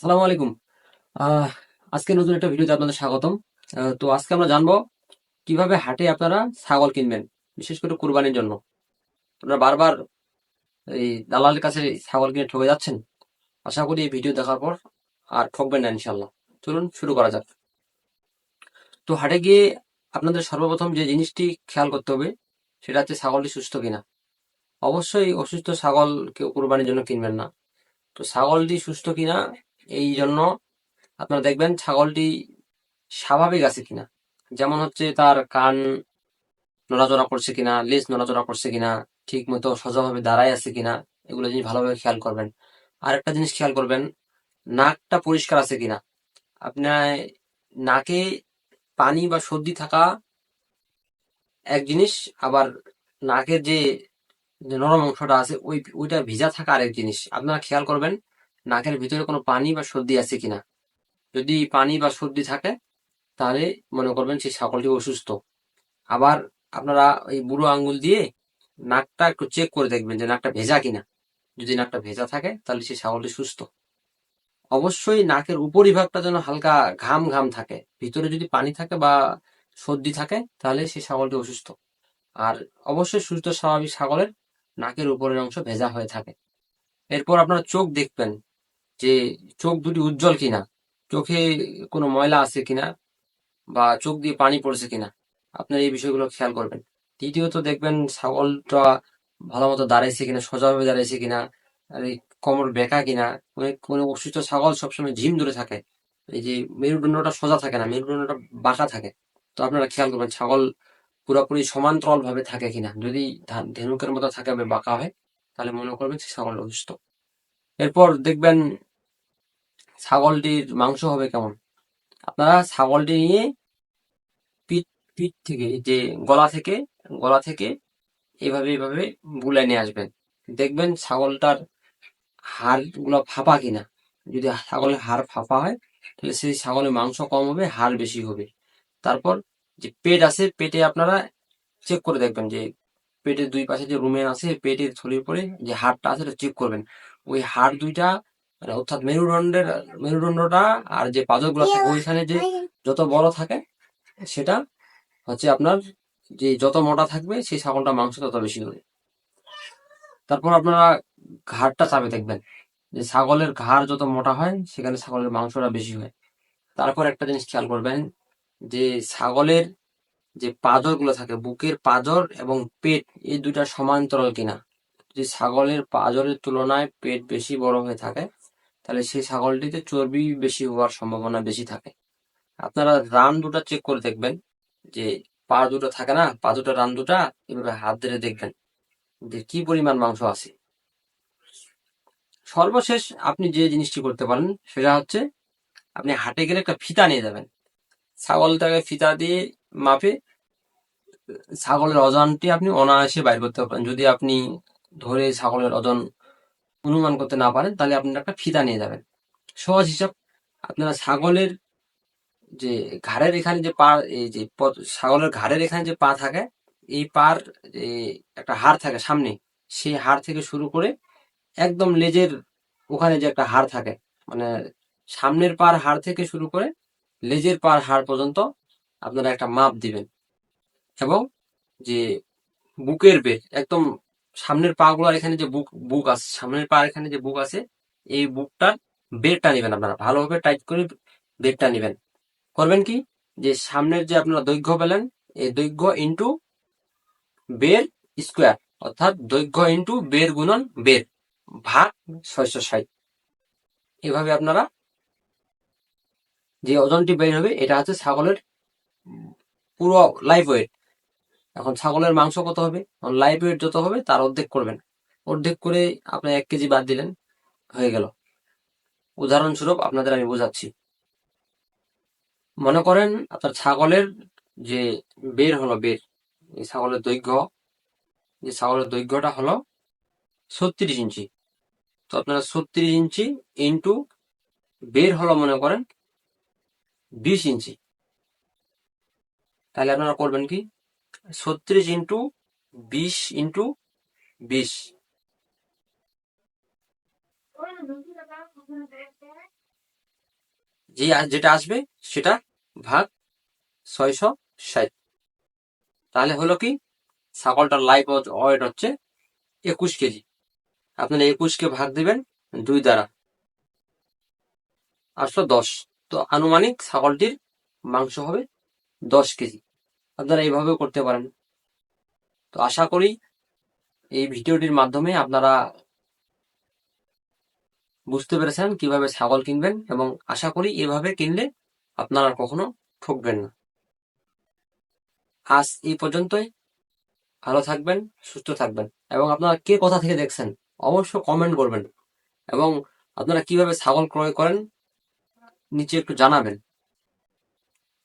সালামু আলাইকুম। আজকে নতুন একটা ভিডিওতে আপনাদের স্বাগতম। তো আজকে আমরা জানব কীভাবে হাটে আপনারা ছাগল কিনবেন, বিশেষ করে কুরবানির জন্য। আপনারা বারবার এই দালালের কাছে ছাগল কিনে ঠকে যাচ্ছেন? আশা করি এই ভিডিও দেখার পর আর ঠকবেন না ইনশাল্লাহ চলুন শুরু করা যাক। তো হাটে গিয়ে আপনাদের সর্বপ্রথম যে জিনিসটি খেয়াল করতে হবে, সেটা হচ্ছে ছাগলটি সুস্থ কিনা। অবশ্যই অসুস্থ ছাগল কেউ কুরবানির জন্য কিনবেন না। তো ছাগলটি সুস্থ কিনা এই জন্য আপনারা দেখবেন ছাগলটি স্বাভাবিক আছে কিনা। যেমন হচ্ছে তার কান নড়াচড়া করছে কিনা, লেজ নড়াচড়া করছে কিনা, ঠিক মতো সোজাভাবে দাঁড়ায় আছে কিনা, এগুলো জিনিস ভালোভাবে খেয়াল করবেন। আর একটা জিনিস খেয়াল করবেন, নাকটা পরিষ্কার আছে কিনা। আপনার নাকে পানি বা সর্দি থাকা এক জিনিস, আবার নাকের যে নরম অংশটা আছে, ওই, ওইটা ভিজা থাকা আরেক জিনিস। আপনারা খেয়াল করবেন নাকের ভিতরে কোনো পানি বা সর্দি আছে কিনা। যদি পানি বা সর্দি থাকে, তাহলে মনে করবেন সেই ছাগলটি অসুস্থ। আবার আপনারা এই বুড়ো আঙ্গুল দিয়ে নাকটা একটু চেক করে দেখবেন যে নাকটা ভেজা কিনা। যদি নাকটা ভেজা থাকে, তাহলে সেই ছাগলটি সুস্থ। অবশ্যই নাকের উপরিভাগটা যেন হালকা ঘাম ঘাম থাকে। ভিতরে যদি পানি থাকে বা সর্দি থাকে, তাহলে সেই ছাগলটি অসুস্থ। আর অবশ্যই সুস্থ স্বাভাবিক ছাগলের নাকের উপরের অংশ ভেজা হয়ে থাকে। এরপর আপনারা চোখ দেখবেন। যে চোখ দুটি উজ্জ্বল কিনা, চোখে কোনো ময়লা আছে কিনা বা চোখ দিয়ে পানি পড়ছে কিনা, আপনার এই বিষয়গুলো খেয়াল করবেন। তৃতীয়ত দেখবেন ছাগলটা ভালো মতো দাঁড়াইছে কিনা, সোজাভাবে দাঁড়াইছে কিনা, আর এই কোমর বেঁকা কিনা কোনো অসুস্থ ছাগল সবসময় ঝিম ধরে থাকে। এই যে মেরুদণ্ডটা সোজা থাকে না, মেরুদণ্ডটা বাঁকা থাকে। তো আপনারা খেয়াল করবেন ছাগল পুরোপুরি সমান্তরাল ভাবে থাকে কিনা। যদি ধেনুকের মতো থাকে বাঁকা হয়, তাহলে মনে করবেন সে ছাগল অসুস্থ। এরপর দেখবেন ছাগলটির মাংস হবে কেমন? আপনারা ছাগলটি নিয়ে পিঠ পিঠ থেকে যে গলা থেকে গলা থেকে এভাবে এভাবে বুলাই নিয়ে আসবেন। দেখবেন ছাগলটার হাড়গুলো ফাঁপা কিনা। যদি ছাগলের হাড় ফাঁপা হয়, তাহলে সেই ছাগলের মাংস কম হবে, হাড় বেশি হবে। তারপর যে পেট আছে, পেটে আপনারা চেক করে দেখবেন যে পেটের দুই পাশে যে রুমেন আছে, পেটের থলির পরে যে হাড়টা আছে চেক করবেন। ওই হাড় দুইটা মানে অর্থাৎ মেরুদণ্ডের মেরুদণ্ডটা আর যে পাঁজরগুলো থাকে ওইখানে যে যত বড় থাকে সেটা হচ্ছে আপনার যে যত মোটা থাকবে সেই ছাগলটা মাংস তত বেশি হবে। তারপর আপনারা ঘাড়টা চাপে দেখবেন যে ছাগলের ঘাড় যত মোটা হয় সেখানে ছাগলের মাংসটা বেশি হয়। তারপর একটা জিনিস খেয়াল করবেন যে ছাগলের যে পাঁজরগুলো থাকে বুকের পাঁজর এবং পেট এই দুইটা সমান্তরাল কিনা। যদি ছাগলের পাঁজরের তুলনায় পেট বেশি বড় হয়ে থাকে তাহলে সেই ছাগলটিতে চর্বি বেশি হওয়ার সম্ভাবনা বেশি থাকে। আপনারা রান দুটা চেক করে দেখবেন যে পা দুটো থাকে না, পা দুটো রান দুটা, এভাবে হাত ধরে দেখবেন যে কি পরিমাণ মাংস আছে। সর্বশেষ আপনি যে জিনিসটি করতে পারেন, সেটা হচ্ছে আপনি হাটে গেলে একটা ফিতা নিয়ে যাবেন। ছাগলটাকে ফিতা দিয়ে মাপে ছাগলের ওজনটি আপনি অনায়াসে বাইর করতে পারেন যদি আপনি ধরে ছাগলের ওজন অনুমান করতে না পারেন, তাহলে আপনি একটা ফিতা নিয়ে যাবেন। সহজ হিসাব, আপনারা ছাগলের যে ঘাড়ের এখানে যে পা, এই যে ছাগলের ঘাড়ের এখানে যে পা থাকে, এই পার যে একটা হাড় থাকে সামনে, সেই হাড় থেকে শুরু করে একদম লেজের ওখানে যে একটা হাড় থাকে মানে সামনের পার হাড় থেকে শুরু করে লেজের পার হাড় পর্যন্ত আপনারা একটা মাপ দিবেন। এবং যে বুকের বেড একদম সামনের পা গুলার এখানে যে বুক বুক আছে, সামনের পা এখানে যে বুক আছে, এই বুকটার বেডটা নেবেন আপনারা। ভালোভাবে টাইট করে বেডটা নেবেন। করবেন কি? যে সামনের যে আপনারা দৈর্ঘ্য পেলেন, এই দৈর্ঘ্য ইন্টু বের স্কোয়ার অর্থাৎ দৈর্ঘ্য ইন্টু বের গুণন বের ভাগ ছয়শো ষাট। এভাবে আপনারা যে ওজনটি বের হবে, এটা হচ্ছে ছাগলের পুরো লাইফ ওয়েট এখন ছাগলের মাংস কত হবে? লাইফ ওয়েট যত হবে, তার অর্ধেক করবেন। অর্ধেক করে আপনি এক কেজি বাদ দিলেন, হয়ে গেল। উদাহরণস্বরূপ আপনাদের আমি বোঝাচ্ছি। মনে করেন আপনার ছাগলের যে বের হলো, বের, এই ছাগলের দৈর্ঘ্য, যে ছাগলের দৈর্ঘ্যটা হলো ছত্রিশ ইঞ্চি। তো আপনারা ছত্রিশ ইঞ্চি ইন্টু বের হলো মনে করেন বিশ ইঞ্চি। তাহলে আপনারা করবেন কি? ছত্রিশ ইন্টু বিশ ইন্টু বিশ। যে যেটা আসবে, সেটা ভাগ ছয়শো ষাট। তাহলে হলো কি? ছাগলটার লাইফ ওয়েট হচ্ছে একুশ কেজি। আপনারা একুশকে ভাগ দিবেন দুই দ্বারা। আসলো দশ। তো আনুমানিক ছাগলটির মাংস হবে দশ কেজি। আপনারা এইভাবেও করতে পারেন। তো আশা করি এই ভিডিওটির মাধ্যমে আপনারা বুঝতে পেরেছেন কীভাবে ছাগল কিনবেন এবং আশা করি এভাবে কিনলে আপনারা কখনো ঠকবেন না। আজ এই পর্যন্তই। ভালো থাকবেন, সুস্থ থাকবেন এবং আপনারা কে কথা থেকে দেখছেন অবশ্য কমেন্ট করবেন এবং আপনারা কীভাবে ছাগল ক্রয় করেন নিচে একটু জানাবেন।